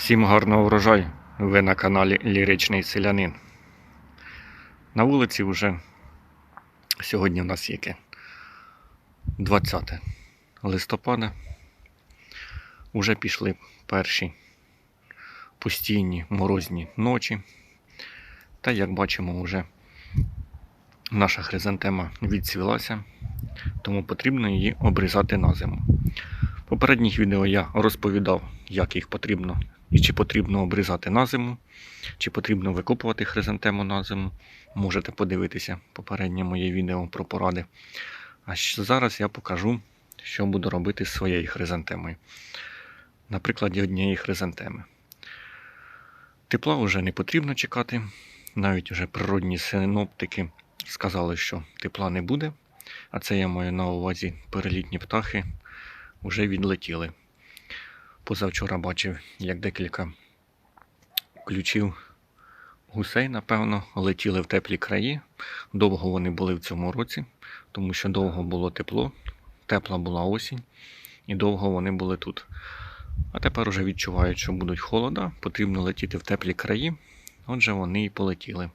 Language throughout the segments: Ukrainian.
Всім гарного врожаю! Ви на каналі Ліричний Селянин. На вулиці вже сьогодні у нас яке 20 листопада. Уже пішли перші постійні морозні ночі. Та як бачимо, вже наша хризантема відцвілася, тому потрібно її обрізати на зиму. В попередніх відео я розповідав, як їх потрібно і чи потрібно обрізати на зиму, чи потрібно викопувати хризантему на зиму. Можете подивитися попереднє моє відео про поради. А зараз я покажу, що буду робити з своєю хризантемою. На прикладі однієї хризантеми. Тепла вже не потрібно чекати. Навіть вже природні синоптики сказали, що тепла не буде. А це я маю на увазі перелітні птахи вже відлетіли. Позавчора бачив, як декілька ключів гусей, напевно, летіли в теплі краї. Довго вони були в цьому році, тому що довго було тепло, тепла була осінь, і довго вони були тут. А тепер уже відчувають, що будуть холода, потрібно летіти в теплі краї. Отже, вони і полетіли.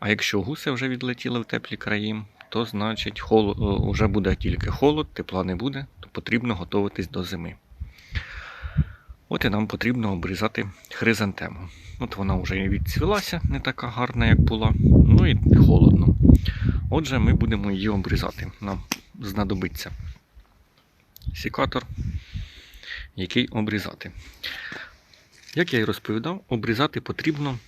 А якщо гуси вже відлетіли в теплі краї, то значить холод, вже буде тільки холод, тепла не буде, то потрібно готуватись до зими. От і нам потрібно обрізати хризантему. От вона вже і відцвілася, не така гарна, як була. Ну і холодно. Отже, ми будемо її обрізати. Нам знадобиться сікатор, який обрізати. Як я і розповідав, обрізати потрібно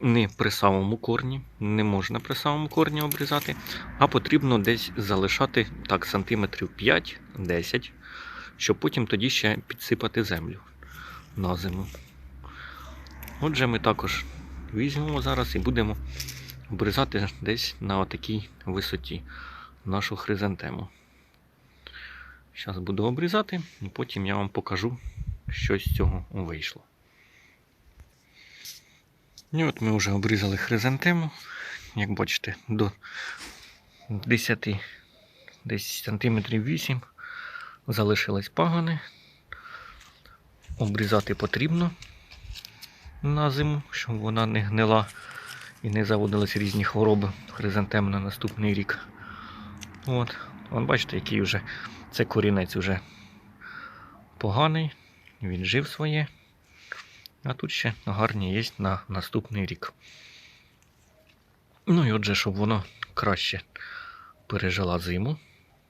не при самому корні, не можна при самому корні обрізати, а потрібно десь залишати так, сантиметрів 5-10, щоб потім тоді ще підсипати землю на зиму. Отже, ми також візьмемо зараз і будемо обрізати десь на такій висоті нашу хризантему. Зараз буду обрізати, і потім я вам покажу, що з цього вийшло. І от ми вже обрізали хризантему. Як бачите, до 10 десь сантиметрів 8 залишились пагани. Обрізати потрібно на зиму, щоб вона не гнила і не заводились різні хвороби хризантем на наступний рік. От, Вон бачите, який вже це корінець вже поганий, він жив своє. А тут ще гарні є на наступний рік. Ну і отже, щоб воно краще пережила зиму,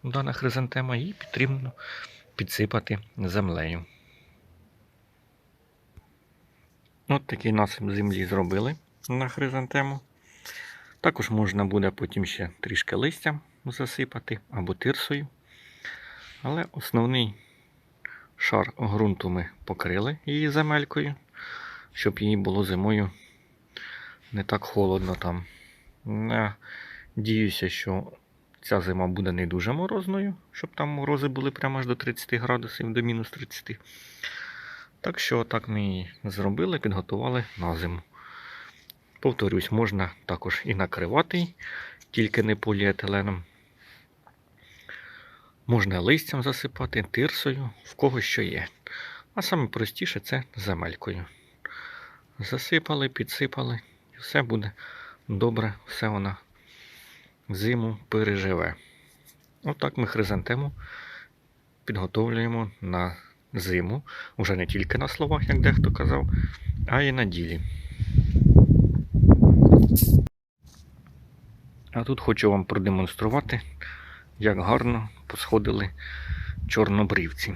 дана хризантема, її потрібно підсипати землею. От такий насип землі зробили на хризантему. Також можна буде потім ще трішки листям засипати або тирсою. Але основний шар ґрунту ми покрили її земелькою, щоб їй було зимою не так холодно там. Надіюся, що ця зима буде не дуже морозною, щоб там морози були прямо аж до 30 градусів, до мінус 30. Так що так ми її зробили, підготували на зиму. Повторюсь, можна також і накривати, тільки не поліетиленом. Можна листям засипати, тирсою, в кого що є. А саме простіше це земелькою. Засипали, підсипали, і все буде добре, все вона зиму переживе. Отак ми хризантему підготовлюємо на зиму, уже не тільки на словах, як дехто казав, а й на ділі. А тут хочу вам продемонструвати, як гарно посходили чорнобривці.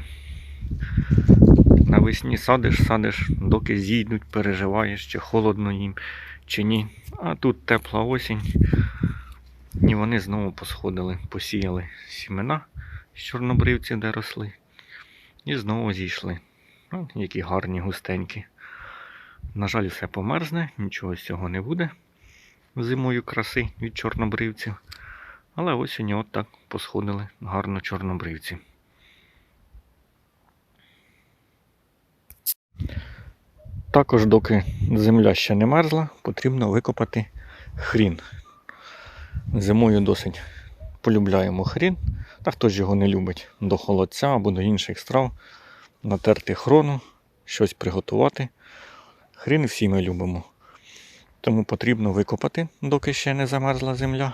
Навесні садиш, садиш, доки зійдуть, переживаєш, чи холодно їм, чи ні. А тут тепла осінь. І вони знову посходили, посіяли сімена з чорнобривців, де росли. І знову зійшли. О, які гарні густенькі. На жаль, все померзне, нічого з цього не буде зимою краси від чорнобривців. Але осінь от так посходили гарно чорнобривці. Також, доки земля ще не мерзла, потрібно викопати хрін. Зимою досить полюбляємо хрін, та хто ж його не любить до холодця або до інших страв, натерти хрону, щось приготувати. Хрін всі ми любимо. Тому потрібно викопати, доки ще не замерзла земля.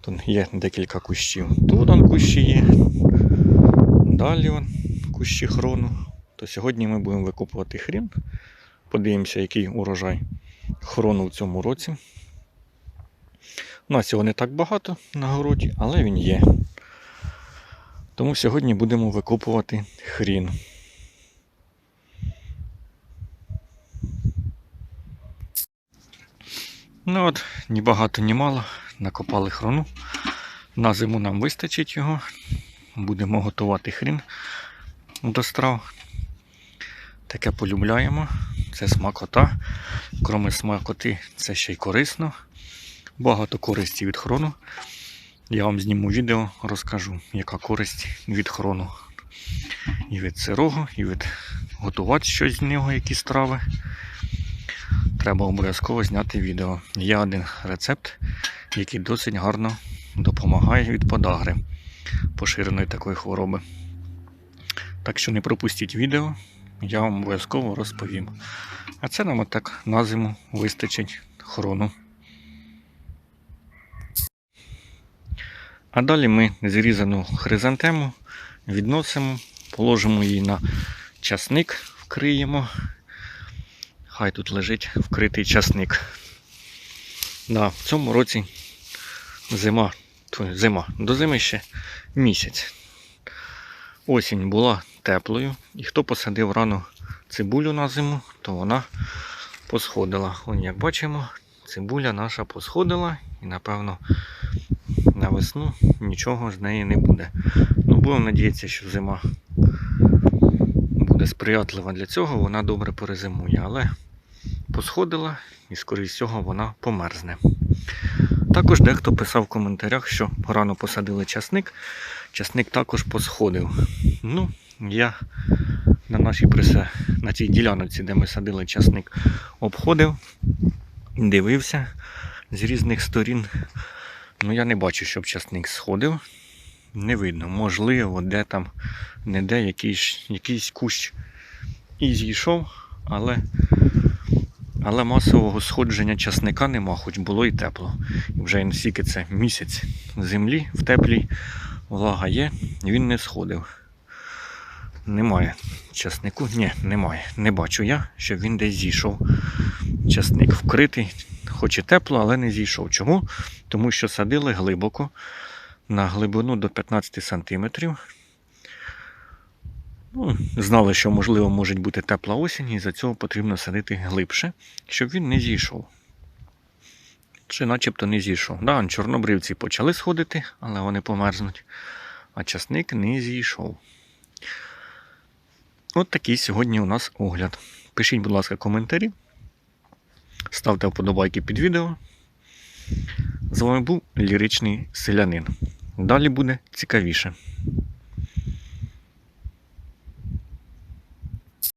Тут є декілька кущів. Тут он кущі є. Далі он кущі хрону. То сьогодні ми будемо викопувати хрін. Подивимося, який урожай хрону в цьому році. У нас його не так багато на городі, але він є. Тому сьогодні будемо викопувати хрін. Ну от, ні багато, ні мало. Накопали хрону. На зиму нам вистачить його. Будемо готувати хрін до страв. Таке полюбляємо. Це смакота. Кроме смакоти, це ще й корисно. Багато користі від хрону. Я вам зніму відео, розкажу, яка користь від хрону. І від сирого, і від готувати щось з нього, які страви. Треба обов'язково зняти відео. Є один рецепт, який досить гарно допомагає від подагри поширеної такої хвороби. Так що не пропустіть відео, я вам обов'язково розповім. А це нам отак на зиму вистачить хрону. А далі ми зрізану хризантему відносимо, положимо її на часник, вкриємо. Хай тут лежить вкритий часник. Да, в цьому році зима, зима, до зими ще місяць. Осінь була теплою, і хто посадив рано цибулю на зиму, то вона посходила. Вон, як бачимо, цибуля наша посходила і, напевно, на весну нічого з неї не буде. Ну, будемо надіятися, що зима буде сприятлива для цього, вона добре перезимує, але посходила і, скоріш всього, вона померзне. Також дехто писав в коментарях, що рано посадили часник. Часник також посходив. Ну, я на нашій присе, на цій ділянці, де ми садили часник, обходив, дивився з різних сторін. Ну, я не бачу, щоб часник сходив. Не видно. Можливо, де там, не де якийсь, якийсь кущ і зійшов, але, але масового сходження часника нема, хоч було і тепло. І вже наскільки це місяць землі в теплій влага є, він не сходив. Немає часнику. Ні, немає. Не бачу я, щоб він десь зійшов. Часник вкритий, хоч і тепло, але не зійшов. Чому? Тому що садили глибоко на глибину до 15 см. Ну, знали, що можливо може бути тепла осінь, і за цього потрібно садити глибше, щоб він не зійшов. Чи начебто не зійшов. Да, чорнобривці почали сходити, але вони померзнуть. А часник не зійшов. От такий сьогодні у нас огляд. Пишіть, будь ласка, коментарі. Ставте вподобайки під відео. З вами був ліричний селянин. Далі буде цікавіше.